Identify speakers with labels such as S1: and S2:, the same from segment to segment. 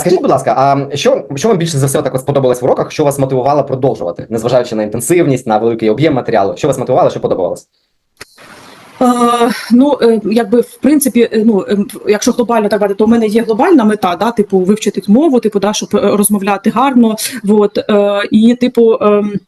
S1: Скажіть, будь ласка, а що, що вам більше за все так от сподобалось в уроках? Що вас мотивувало продовжувати, незважаючи на інтенсивність, на великий об'єм матеріалу? Що вас мотивувало, що подобалось?
S2: Ну, е, якби в принципі, е, ну е, якщо глобально так брати, то в мене є глобальна мета, да, типу, вивчити мову, типу, да, щоб е, розмовляти гарно. Вот, е, і, типу. ем, е,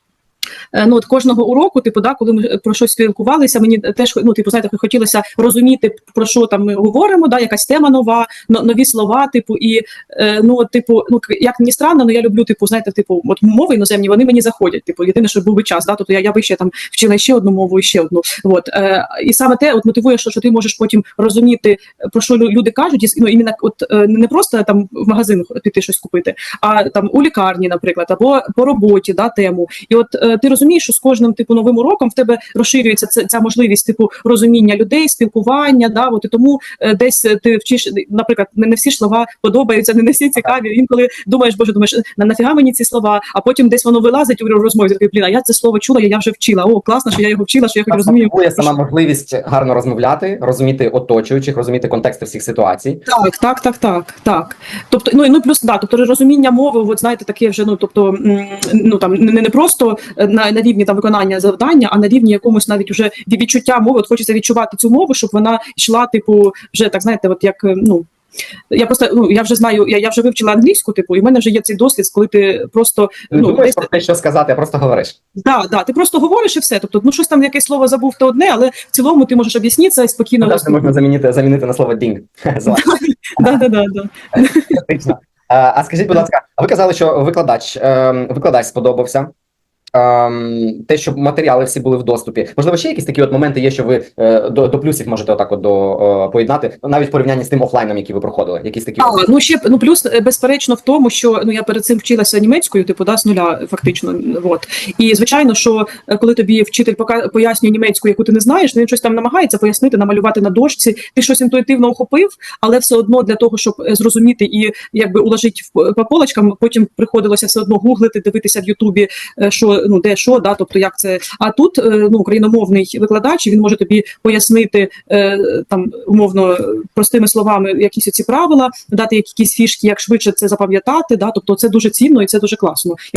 S2: Ну, от кожного уроку, типу, да, коли ми про щось спілкувалися, мені теж ну, типу, знаєте, хотілося розуміти, про що там ми говоримо, да, якась тема нова, но- нові слова, типу, і е, ну, типу, ну як ні странно, але я люблю, типу, знаєте, типу, от мови іноземні, вони мені заходять. Типу, єдине, що був би час, да, тобто я, я би ще там вчила ще одну мову і ще одну. От е, і саме те, от мотивує, що, що ти можеш потім розуміти, про що люди кажуть, і ну іменно от е, не просто там в магазин піти щось купити, а там у лікарні, наприклад, або по роботі, да, тему. І от е, ти розумієш, що з кожним типу новим уроком в тебе розширюється ця, ця можливість типу розуміння людей, спілкування. Да, от і тому е, десь е, ти вчиш, наприклад, не, не всі слова подобаються, не, не всі цікаві. Інколи думаєш, боже, думаєш, на нафіга мені ці слова, а потім десь воно вилазить у розмові. Такий, блін, а я це слово чула, я, я вже вчила. О, класно, що я його вчила, що я хоч розумію.
S1: мотивує сама можливість гарно розмовляти, розуміти оточуючих, розуміти контексти всіх ситуацій.
S2: Так, так, так, так, так. Тобто, ну і ну плюс да, тобто розуміння мови, от знаєте, таке вже ну, тобто, ну там не, не просто на, на рівні там виконання завдання, а на рівні якомусь навіть уже від- відчуття мови. От хочеться відчувати цю мову, щоб вона йшла, типу, вже так знаєте, от як е, ну. Я просто ну я вже знаю, я, я вже вивчила англійську, типу, і в мене вже є цей досвід, коли ти просто
S1: Не
S2: ну
S1: думаєш
S2: десь
S1: про те, що сказати, а просто говориш.
S2: да, да, ти просто говориш і все. Тобто, ну щось там якесь слово забув, то одне, але в цілому ти можеш об'яснитися і спокійно
S1: Навіть можна замінити, замінити на слово дінг.
S2: да, да, да, да.
S1: А а скажіть, будь ласка, а ви казали, що викладач ем, викладач сподобався. Те, щоб матеріали всі були в доступі. Можливо, ще якісь такі от моменти є, що ви е, до, до плюсів можете отак от до е, поєднати, навіть в порівнянні з тим офлайном, який ви проходили. Якісь такі
S2: А, ну ще ну плюс е, безперечно в тому, що ну я перед цим вчилася німецькою, типу да, з нуля, фактично. Вот і звичайно, що коли тобі вчитель пока пояснює німецьку, яку ти не знаєш, ну, він щось там намагається пояснити, намалювати на дошці. Ти щось інтуїтивно охопив, але все одно для того, щоб зрозуміти і якби уложити по полочкам, потім приходилося все одно гуглити, дивитися в Ютубі, що ну де що, да, тобто як це. А тут е, ну україномовний викладач, він може тобі пояснити е, там умовно простими словами якісь ці правила, дати якісь фішки, як швидше це запам'ятати. Да, тобто це дуже цінно і це дуже класно.